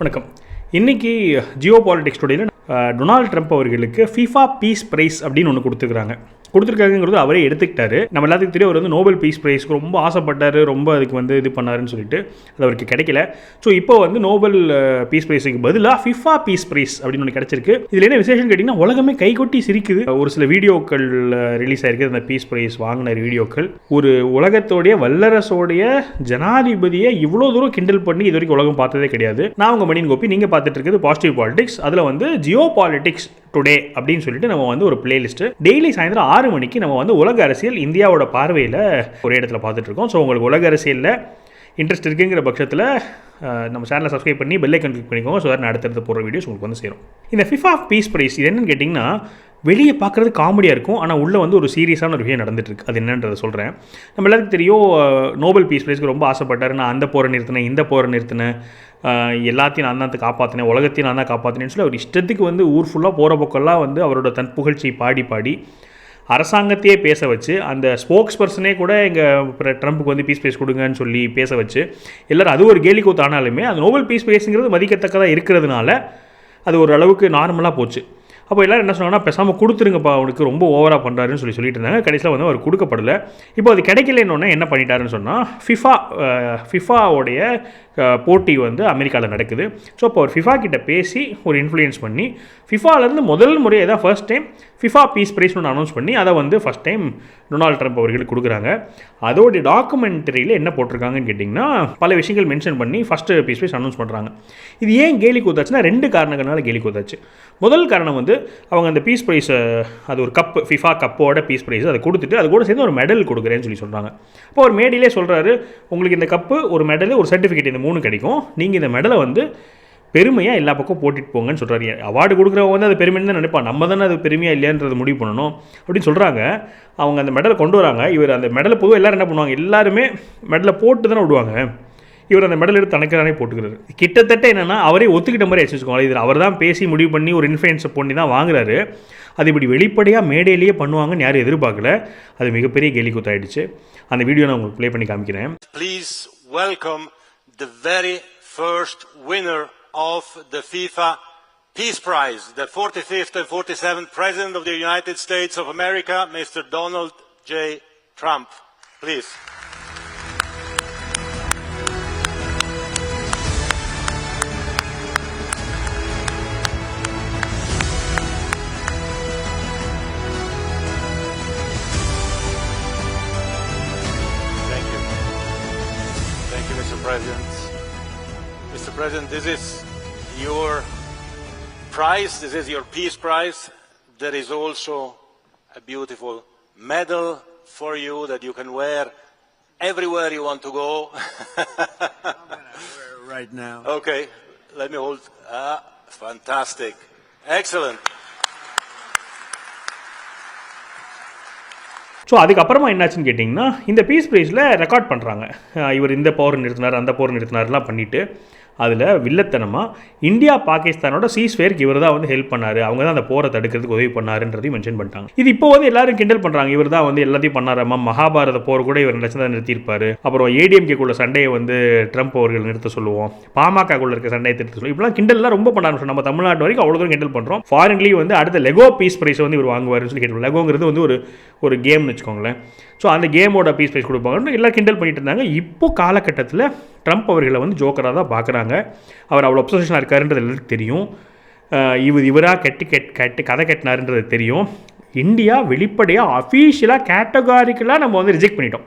வணக்கம். இன்னைக்கு geo politics டுடேல டொனால்ட் ட்ரம்ப் அவர்களுக்கு ஃபிஃபா பீஸ் ப்ரைஸ் அப்படின்னு ஒன்று கொடுத்துருக்காங்க கொடுத்துருக்காங்கிறது அவரே எடுத்துக்கிட்டாரு. நம்ம எல்லாத்துக்கும் தெரியும் அவர் வந்து நோபல் பீஸ் பிரைஸ்க்கு ரொம்ப ஆசைப்பட்டார் ரொம்ப அதுக்கு வந்து இது பண்ணாருன்னு சொல்லிட்டு அது அவருக்கு கிடைக்கல. ஸோ இப்போ வந்து நோபல் பீஸ் பிரைஸுக்கு பதிலாக ஃபிஃபா பீஸ் பிரைஸ் அப்படின்னு ஒன்று கிடைச்சிருக்கு. இதில் என்ன விசேஷம் கேட்டிங்கன்னா உலகமே கைகொட்டி சிரிக்குது. ஒரு சில வீடியோக்கள் ரிலீஸ் ஆயிருக்கு. அந்த பீஸ் பிரைஸ் வாங்கின வீடியோக்கள். ஒரு உலகத்தோடைய வல்லரசோடைய ஜனாதிபதியை இவ்வளோ தூரம் கிண்டல் பண்ணி இது வரைக்கும் உலகம் பார்த்ததே கிடையாது. நான் உங்கள் மணியன் கோப்பி நீங்கள் பார்த்துட்டு இருக்கிறது பாசிட்டிவ் பாலிடிக்ஸ் அதில் வந்து ஜியோ பாலிடிக்ஸ் டுடே அப்படின்னு சொல்லிட்டு நம்ம வந்து ஒரு பிளேலிஸ்ட்டு டெய்லி சாயந்தரம் ஆறு மணிக்கு நம்ம வந்து உலக அரசியல் இந்தியாவோட பார்வையில் ஒரு இடத்துல பார்த்துட்டு இருக்கோம் ஸோ உங்களுக்கு உலக அரசியலில் இன்ட்ரெஸ்ட் இருக்குங்கிற பட்சத்தில் நம்ம சேனலை சப்ஸ்கிரைப் பண்ணி பெல் ஐக்கன் கிளிக் பண்ணிக்கோங்க. ஸோ நான் அடுத்தடுத்து போகிற வீடியோஸ் உங்களுக்கு வந்து சேரும். இந்த ஃபிஃபா பீஸ் ப்ரைஸ் இது என்னன்னு கேட்டிங்கன்னா வெளியே பார்க்குறது காமெடியாக இருக்கும். ஆனால் உள்ளே வந்து ஒரு சீரியஸான ஒரு விஷயம் நடந்துட்டு இருக்கு அது என்னன்றதை சொல்கிறேன் நம்ம எல்லாருக்கும் தெரியும் நோபல் பீஸ் ப்ரைஸ்க்கு ரொம்ப ஆசைப்பட்டார். நான் அந்த போரை நிறுத்தினேன் இந்த போரை நிறுத்தினேன். எல்லாத்தையும் நான் தான் காப்பாற்றினேன் உலகத்தையும் நான் தான் காப்பாற்றினேன்னு சொல்லி அவர் இஷ்டத்துக்கு வந்து ஊர் ஃபுல்லாக போகிற பக்கம்லாம் வந்து அவரோட தன் புகழ்ச்சியை பாடி பாடி அரசாங்கத்தையே பேச வச்சு அந்த ஸ்போக்ஸ் பர்சனே கூட எங்கள் ட்ரம்ப்புக்கு வந்து பீஸ் பிரைஸ் கொடுங்கன்னு சொல்லி பேச வச்சு எல்லாரும் அது ஒரு கேலி கூத்தானாலுமே அந்த நோபல் பீஸ் பிரைஸுங்கிறது மதிக்கத்தக்கதாக இருக்கிறதுனால அது ஒரு அளவுக்கு நார்மலாக போச்சு. அப்போ எல்லோரும் என்ன சொன்னாங்கன்னா பேசாமல் கொடுத்துருங்கப்பா அவனுக்கு ரொம்ப ஓவராக பண்ணுறாருன்னு சொல்லி சொல்லிட்டு இருந்தாங்க. கடைசியில் வந்து அவர் கொடுக்கப்படல. இப்போ அது கிடைக்கலன்னொன்னே என்ன பண்ணிட்டாருன்னு சொன்னால் ஃபிஃபா ஃபிஃபாவோடைய போட்டி வந்து அமெரிக்காவில் நடக்குது. ஸோ இப்போ அவர் ஃபிஃபா கிட்ட பேசி ஒரு இன்ஃப்ளூயன்ஸ் பண்ணி ஃபிஃபாலேருந்து முதல் முறையாக தான் first time FIFA peace prize ஒன்று அனௌன்ஸ் பண்ணி அதை வந்து ஃபஸ்ட் டைம் டொனால்ட் ட்ரம்ப் அவர்களுக்கு கொடுக்குறாங்க. அதோடைய டாக்குமெண்ட்ரியில் என்ன போட்டிருக்காங்கன்னு கேட்டிங்கன்னா பல விஷயங்கள் மென்ஷன் பண்ணி ஃபஸ்ட்டு பீஸ் ப்ரைஸ் அனௌன்ஸ் பண்ணுறாங்க இது ஏன் கேலி கூத்தாச்சுன்னா ரெண்டு காரணங்களால் கேலி கூத்தாச்சு. முதல் காரணம் வந்து அவங்க அந்த பீஸ் ப்ரைஸை அது ஒரு கப் ஃபிஃபா கப்போட பீஸ் ப்ரைஸ் அதை கொடுத்துட்டு அது கூட சேர்ந்து ஒரு மெடல் கொடுக்குறேன்னு சொல்லி சொல்கிறாங்க இப்போ ஒரு மேடையிலே சொல்கிறாரு உங்களுக்கு இந்த கப்பு ஒரு மெடல் ஒரு சர்டிஃபிகேட் இந்த மூணு கிடைக்கும். நீங்கள் இந்த மெடலை வந்து பெருமையாக எல்லா பக்கம் போட்டுட்டு போங்கன்னு சொல்கிறாரு அவார்டு கொடுக்குறவங்க வந்து அது பெருமைன்னு தான் நினைப்பான் நம்ம தானே அது பெருமையாக இல்லையான்றது முடிவு பண்ணணும். அப்படின்னு சொல்கிறாங்க அவங்க அந்த மெடலை கொண்டு வராங்க. இவர் அந்த மெடலை பொதுவாக எல்லோரும் என்ன பண்ணுவாங்க? எல்லாருமே மெடலை போட்டு தானே விடுவாங்க. இவர் அந்த மெடல் எடுத்து தனக்கு போட்டுக்கிறாரு. கிட்டத்தட்ட என்னன்னா அவரே ஒத்துக்கிட்ட மாதிரி வச்சுக்கோங்களா இது அவர் தான் பேசி முடிவு பண்ணி ஒரு இன்ஃப்ளூயன்ஸை பண்ணி தான் வாங்குறாரு. அது இப்படி வெளிப்படையாக மேடையிலேயே பண்ணுவாங்கன்னு யாரும் எதிர்பார்க்கல. அது மிகப்பெரிய கேலி குத்தாயிடுச்சு அந்த வீடியோ நான் உங்களுக்கு ப்ளே பண்ணி காமிக்கிறேன். Please welcome the very first winner of the FIFA Peace Prize, the 45th and 47th President of the United States of America, Mr. Donald J. Trump. Please. Thank you. Thank you, Mr. President. Mr. President, this is your prize. This is your peace prize. There is also a beautiful medal for you that you can wear everywhere you want to go. right now. okay, let me hold. Ah, fantastic. Excellent. So அதுக்கப்புறமா என்னாச்சுன்னு கேட்டிங்கன்னா இந்த piece ப்ரைஸில் record பண்ணுறாங்க இவர் இந்த போர் நிறுத்தினார் அந்த போர் நிறுத்தினார்லாம் பண்ணிவிட்டு அதில் வில்லத்தனமாக இந்தியா பாகிஸ்தானோட சீஸ்ஃபேருக்கு இவர் தான் வந்து ஹெல்ப் பண்ணார். அவங்க தான் அந்த போரை தடுக்கிறதுக்கு உதவி பண்ணாருன்றதையும் மென்ஷன் பண்ணிட்டாங்க. இது இப்போ வந்து எல்லாரும் கிண்டல் பண்ணுறாங்க இவர் தான் வந்து எல்லாத்தையும் பண்ணாராமா மகாபாரத போர் கூட இவர் நினச்சி தான் நிறுத்தியிருப்பார். அப்புறம் ஏடிஎம்கேக்குள்ள சண்டையை வந்து ட்ரம்ப் அவர்கள் நிறுத்த சொல்லுவோம். பாமகக்குள்ள இருக்க சண்டையை நிறுத்த சொல்லுவோம். இப்பெல்லாம் கிண்டல்லாம் ரொம்ப பண்ணாங்க நம்ம தமிழ்நாட்டு வரைக்கும் அவ்வளோ தூரம் கிண்டல் பண்ணுறோம் ஃபாரின்லேயும் வந்து அடுத்த லெகோ பீஸ் ப்ரைஸ் வந்து இவர் வாங்குவாருன்னு சொல்லி கேட்டோம் லெகோங்கிறது வந்து ஒரு ஒரு கேம்னு வச்சுக்கோங்களேன். ஸோ அந்த கேமோட பீஸ் ப்ரைஸ் கொடுப்பாங்கன்னு எல்லாம் கிண்டல் பண்ணிட்டு இருந்தாங்க. இப்போ காலகட்டத்தில் ட்ரம்ப் அவர்களை வந்து ஜோக்கராக தான் பார்க்குறாங்க. அவர் அவ்வளோ அப்சர்வேஷனாக இருக்காருன்றது எல்லாருக்கும் தெரியும். இவர் இவராக கெட்டு கெட் கெட்டு கதை கட்டினாருன்றது தெரியும். இந்தியா வெளிப்படையாக அஃபீஷியலாக கேட்டகாரிக்கலாக நம்ம வந்து ரிஜெக்ட் பண்ணிட்டோம்.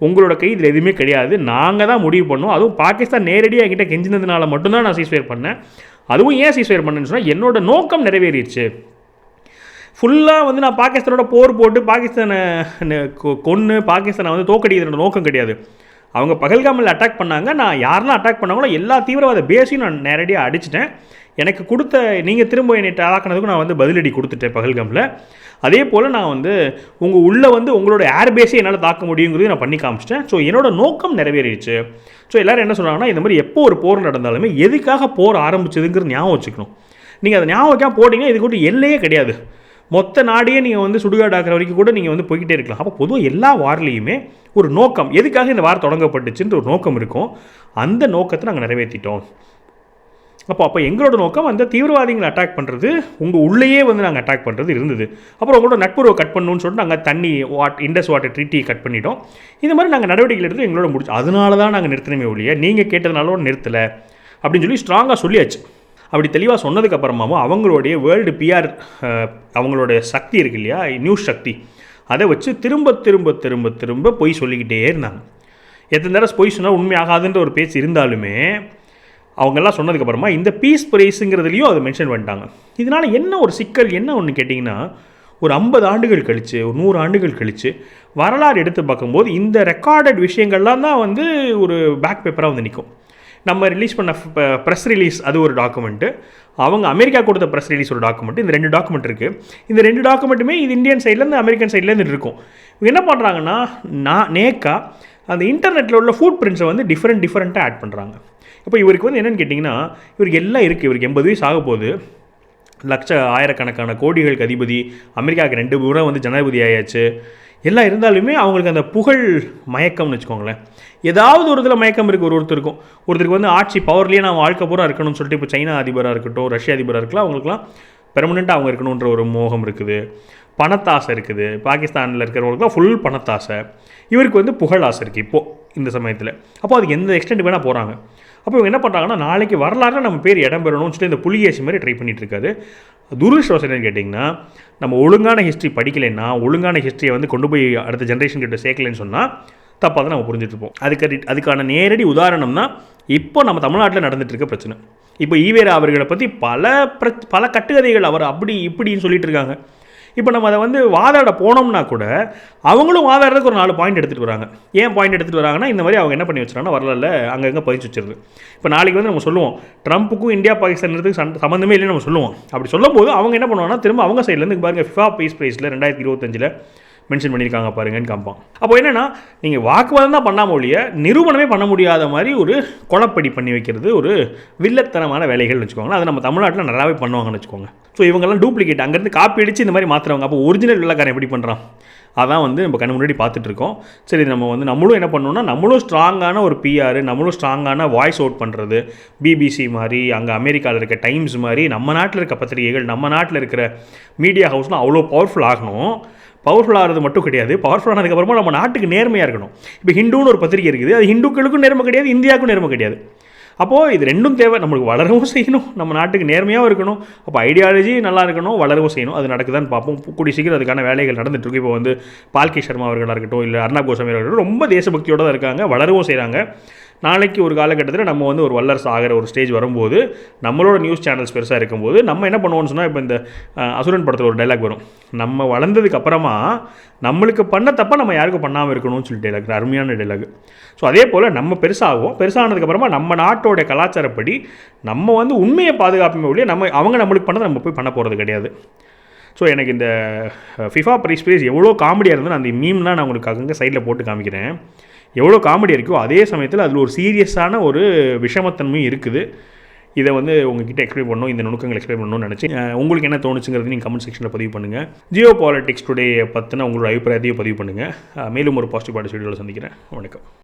உங்களோட கை இதில் எதுவுமே கிடையாது. நாங்கள் தான் முடிவு பண்ணோம். அதுவும் பாகிஸ்தான் நேரடியாக என்கிட்ட கெஞ்சினதுனால மட்டும்தான் நான் சீஸ்ஃபயர் பண்ணேன். அதுவும் ஏன் சீஸ்ஃபயர் பண்ணேன்னு சொன்னால் என்னோட நோக்கம் நிறைவேறிடுச்சு. ஃபுல்லாக வந்து நான் பாகிஸ்தானோட போர் போட்டு பாகிஸ்தானை கொன்று கொ- பாகிஸ்தானை வந்து தோக்கடிக்கிறோட நோக்கம் கிடையாது. அவங்க பகல்காமில் அட்டாக் பண்ணாங்க. நான் யாரெல்லாம் அட்டாக் பண்ணாங்களோ எல்லா தீவிரவாத பேஸையும் நான் நேரடியாக அடிச்சிட்டேன். எனக்கு கொடுத்த நீங்கள் திரும்ப என்னை தாக்கினதுக்கும் நான் வந்து பதிலடி கொடுத்துட்டேன் பகல்காமில். அதே போல் நான் வந்து உங்கள் உள்ளே வந்து உங்களோட ஏர் பேஸை என்னால் தாக்க முடியுங்கிறது நான் பண்ணி காமிச்சிட்டேன். ஸோ என்னோடய நோக்கம் நிறைவேறிடுச்சு. ஸோ எல்லோரும் என்ன சொல்கிறாங்கன்னா இந்த மாதிரி எப்போ ஒரு போர் நடந்தாலுமே எதுக்காக போர் ஆரம்பிச்சதுங்கிறது ஞாபகம் வச்சுக்கணும். நீங்கள் அதை ஞாபகம் வைக்காம போட்டிங்கன்னா இதுக்கு எல்லையே கிடையாது. மொத்த நாடையே நீங்கள் வந்து சுடுகாடாக்குற வரைக்கும் கூட நீங்கள் வந்து போய்கிட்டே இருக்கலாம். அப்போ பொதுவாக எல்லா வார்லேயுமே ஒரு நோக்கம் எதுக்காக இந்த வார் தொடங்கப்பட்டுச்சுன்ற ஒரு நோக்கம் இருக்கும். அந்த நோக்கத்தை நாங்கள் நிறைவேற்றிட்டோம். அப்போ அப்போ எங்களோட நோக்கம் அந்த தீவிரவாதிகளை அட்டாக் பண்ணுறது உங்கள் உள்ளேயே வந்து நாங்கள் அட்டாக் பண்ணுறது இருந்தது. அப்புறம் உங்களோட நட்புறவை கட் பண்ணணும்னு சொல்லிட்டு நாங்கள் தண்ணி வாட் இண்டஸ் வாட்டர் ட்ரீட்டியை கட் பண்ணிட்டோம். இந்த மாதிரி நாங்கள் நடவடிக்கை எடுத்து எங்களோட முடிச்சு அதனால தான் நாங்கள் நிறுத்தினமே ஒழிய நீங்கள் கேட்டதுனாலும் நிறுத்தலை அப்படின்னு சொல்லி ஸ்ட்ராங்காக சொல்லியாச்சு. அப்படி தெளிவாக சொன்னதுக்கப்புறமாவும் அவங்களுடைய வேர்ல்டு பிஆர் அவங்களுடைய சக்தி இருக்கு இல்லையா? நியூஸ் சக்தி. அதை வச்சு திரும்ப திரும்ப திரும்ப திரும்ப பொய் சொல்லிக்கிட்டே இருந்தாங்க. எத்தனை தடவை பொய் சொன்னால் உண்மையாகாதுன்ற ஒரு பேச்சு இருந்தாலுமே அவங்கெல்லாம் சொன்னதுக்கப்புறமா இந்த பீஸ் ப்ரைஸுங்கிறதுலையும் அதை மென்ஷன் பண்ணிட்டாங்க. இதனால் என்ன ஒரு சிக்கல் என்ன ஒன்று கேட்டிங்கன்னா ஒரு ஐம்பது ஆண்டுகள் கழித்து ஒரு நூறு ஆண்டுகள் கழித்து வரலாறு எடுத்து பார்க்கும்போது இந்த ரெக்கார்டட் விஷயங்கள்லாம் தான் வந்து ஒரு பேக் பேப்பராக வந்து நிற்கும் நம்ம ரிலீஸ் பண்ண ப்ரெஸ் ரிலீஸ் அது ஒரு டாக்குமெண்ட்டு அவங்க அமெரிக்கா கொடுத்த ப்ரெஸ் ரிலீஸ் ஒரு டாக்குமெண்ட் இந்த ரெண்டு டாக்குமெண்ட் இருக்குது இந்த ரெண்டு டாக்குமெண்ட்டுமே இது இந்தியன் சைட்லேருந்து அமெரிக்கன் சைட்லேருந்து இருக்கும். என்ன பண்ணுறாங்கன்னா நான் நேக்கா அந்த இன்டர்நெட்டில் உள்ள ஃபுட் பிரிண்ட்ஸை வந்து டிஃப்ரெண்ட் டிஃப்ரெண்ட்டாக ஆட் பண்ணுறாங்க இப்போ இவருக்கு வந்து என்னென்னு கேட்டிங்கன்னா இவருக்கு எல்லாம் இருக்குது இவருக்கு எண்பது வயசு ஆக போகுது. லட்ச ஆயிரக்கணக்கான கோடிகளுக்கு அதிபதி அமெரிக்காவுக்கு ரெண்டு முறை வந்து ஜனாதிபதி ஆயாச்சு. எல்லாம் இருந்தாலுமே அவங்களுக்கு அந்த புகழ் மயக்கம்னு வச்சுக்கோங்களேன். ஏதாவது ஒரு இதில் மயக்கம் இருக்குது ஒரு ஒருத்தருக்கும். ஒருத்தருக்கு வந்து ஆட்சி பவர்லேயே நான் வாழ்க்கை பூரா இருக்கணும்னு சொல்லிட்டு இப்போ சைனா அதிபராக இருக்கட்டும் ரஷ்ய அதிபராக இருக்கலாம் அவங்களுக்குலாம் பெர்மனெண்ட்டாக அவங்க இருக்கணுன்ற ஒரு மோகம் இருக்குது. பணத்தாசை இருக்குது. பாகிஸ்தானில் இருக்கிறவங்களுக்குலாம் ஃபுல் பணத்தாசை. இவருக்கு வந்து புகழ் ஆசை இருக்குது இப்போது இந்த சமயத்தில். அப்போ அதுக்கு எந்த எக்ஸ்டெண்ட் வேணால் போகிறாங்க அப்போ இவங்க என்ன பண்ணுறாங்கன்னா நாளைக்கு வரலாறு நம்ம பேர் இடம் பெறணும்னு சொல்லிட்டு இந்த புலிகேசி மாதிரி ட்ரை பண்ணிகிட்டு இருக்காரு. துரதிருஷ்டவசம் என்னன்னு கேட்டிங்கன்னா நம்ம ஒழுங்கான ஹிஸ்ட்ரி படிக்கலைன்னா ஒழுங்கான ஹிஸ்ட்ரியை வந்து கொண்டு போய் அடுத்த ஜென்ரேஷன் கிட்ட சேர்க்கலைன்னு சொன்னால் தப்பாக தான் நம்ம புரிஞ்சுட்ருப்போம் அதுக்கு அதுக்கான நேரடி உதாரணம்னா இப்போ நம்ம தமிழ்நாட்டில் நடந்துகிட்டு இருக்க பிரச்சனை. இப்போ ஈவேரா அவர்களை பற்றி பல பிர பல கட்டுகதைகள் அவர் அப்படி இப்படின்னு சொல்லிட்டு இருக்காங்க இப்போ நம்ம அதை வந்து வாதாட போனோம்னா கூட அவங்களும் வாதாடுறதுக்கு ஒரு நாலு பாயிண்ட் எடுத்துகிட்டு வராங்க. ஏன் பாயிண்ட் எடுத்துகிட்டு வராங்கன்னா இந்த மாதிரி அவங்க என்ன பண்ணி வச்சுறாங்கன்னா வரலாறு அங்கங்கே பதிச்சு வச்சிருது. இப்போ நாளைக்கு வந்து நம்ம சொல்லுவோம் ட்ரம்ப்புக்கும் இந்தியா பாகிஸ்தானுக்கு சண்ட சம்மந்தமே இல்லைன்னு நம்ம சொல்லுவோம். அப்படி சொல்லும்போது அவங்க என்ன பண்ணுவாங்கன்னா திரும்ப அவங்க சைட்லேருந்து பாருங்கள் ஃபிஃபா பீஸ் ப்ரைஸில் ரெண்டாயிரத்தி இருபத்தஞ்சில் மென்ஷன் பண்ணியிருக்காங்க பாருங்கன்னு காம்பான் அப்போ என்னென்னா நீங்கள் வாக்குவாதம் தான் பண்ணாமல் ஒழிய நிரூபணமே பண்ண முடியாத மாதிரி ஒரு கொலப்படி பண்ணி வைக்கிறது ஒரு வில்லத்தனமான வேலைகள்னு வச்சுக்கோங்களேன். அது நம்ம தமிழ்நாட்டில் நல்லாவே பண்ணுவாங்கன்னு வச்சுக்கோங்க. ஸோ இவங்கெல்லாம் டூப்ளிகேட் அங்கேருந்து காப்பி அடித்து இந்த மாதிரி மாற்றுறவங்க அப்போ ஒரிஜினல் வெள்ளக்காரன் எப்படி பண்ணுறான் அதான் வந்து நம்ம கண்ணு முன்னாடி பார்த்துட்ருக்கோம் சரி நம்ம வந்து நம்மளும் என்ன பண்ணணும்னா நம்மளும் ஸ்ட்ராங்கான ஒரு பிஆர் நம்மளும் ஸ்ட்ராங்கான வாய்ஸ் அவுட் பண்ணுறது பிபிசி மாதிரி அங்கே அமெரிக்காவில் இருக்க டைம்ஸ் மாதிரி நம்ம நாட்டில் இருக்க பத்திரிகைகள் நம்ம நாட்டில் இருக்கிற மீடியா ஹவுஸ்லாம் அவ்வளோ பவர்ஃபுல் ஆகணும். பவர்ஃபுல் ஆகிறது மட்டும் கிடையாது. பவர்ஃபுல் ஆனதுக்கப்புறமா நம்ம நாட்டுக்கு நேர்மையாக இருக்கணும். இப்போ ஹிந்துன்னு ஒரு பத்திரிகை இருக்குது. அது ஹிந்துக்களுக்கும் நேர்மை கிடையாது இந்தியாவுக்கும் நேர்மை கிடையாது. அப்போது இது ரெண்டும் தேவை. நம்மளுக்கு வளரவும் செய்யணும். நம்ம நாட்டுக்கு நேர்மையாகவும் இருக்கணும். அப்போ ஐடியாலஜி நல்லா இருக்கணும் வளரவும் செய்யணும். அது நடக்குதான்னு பார்ப்போம். கூடி சீக்கிரம் அதுக்கான வேலைகள் நடந்துட்டு இப்போ வந்து பால்கி சர்மா அவர்களாக இருக்கட்டும் இல்லை அர்ணா கோசாமி அவர்கள் ரொம்ப தேசபக்தியோடு தான் இருக்காங்க வளரவும் செய்கிறாங்க நாளைக்கு ஒரு காலகட்டத்தில் நம்ம வந்து ஒரு வல்லரசு ஆகிற ஒரு ஸ்டேஜ் வரும்போது நம்மளோட நியூஸ் சேனல்ஸ் பெருசாக இருக்கும்போது நம்ம என்ன பண்ணுவோம்னு சொன்னால் இப்போ இந்த அசுரன் படத்தில் ஒரு டைலாக் வரும். நம்ம வளர்ந்ததுக்கு அப்புறமா நம்மளுக்கு பண்ண தப்பாக நம்ம யாருக்கும் பண்ணாமல் இருக்கணும்னு சொல்லி டைலாக் அருமையான டைலாக் ஸோ அதே போல் நம்ம பெருசாகும் பெருசானதுக்கப்புறமா நம்ம நாட்டோட கலாச்சாரப்படி நம்ம வந்து உண்மையை பாதுகாப்புமே ஒழிய நம்ம அவங்க நம்மளுக்கு பண்ணதை நம்ம போய் பண்ண போகிறது கிடையாது. ஸோ எனக்கு இந்த ஃபிஃபா ப்ரைஸ் ப்ரைஸ் எவ்வளோ காமெடியாக இருந்தது அந்த மீம்லாம் நான் உங்களுக்கு அங்கங்கே சைடில் போட்டு காமிக்கிறேன். எவ்வளோ காமெடி இருக்கோ அதே சமயத்தில் அதில் ஒரு சீரியஸான ஒரு விஷமத்தன்மையும் இருக்குது. இதை வந்து உங்ககிட்ட எக்ஸ்பிளைன் பண்ணணும் இந்த நுணுக்கங்கள் எக்ஸ்பிளைன் பண்ணணும்னு நினச்சி உங்களுக்கு என்ன தோணுச்சுங்கிறது நீங்கள் கமெண்ட் செக்ஷனில் பதிவு பண்ணுங்கள் ஜியோ பாலிட்டிக்ஸ் டுடே பற்றின உங்களோட அபிப்பிராயத்தையும் பதிவு பண்ணுங்கள் மேலும் ஒரு பாசிட்டிவ் பார்ட்டி வீடியோவில் சந்திக்கிறேன். வணக்கம்.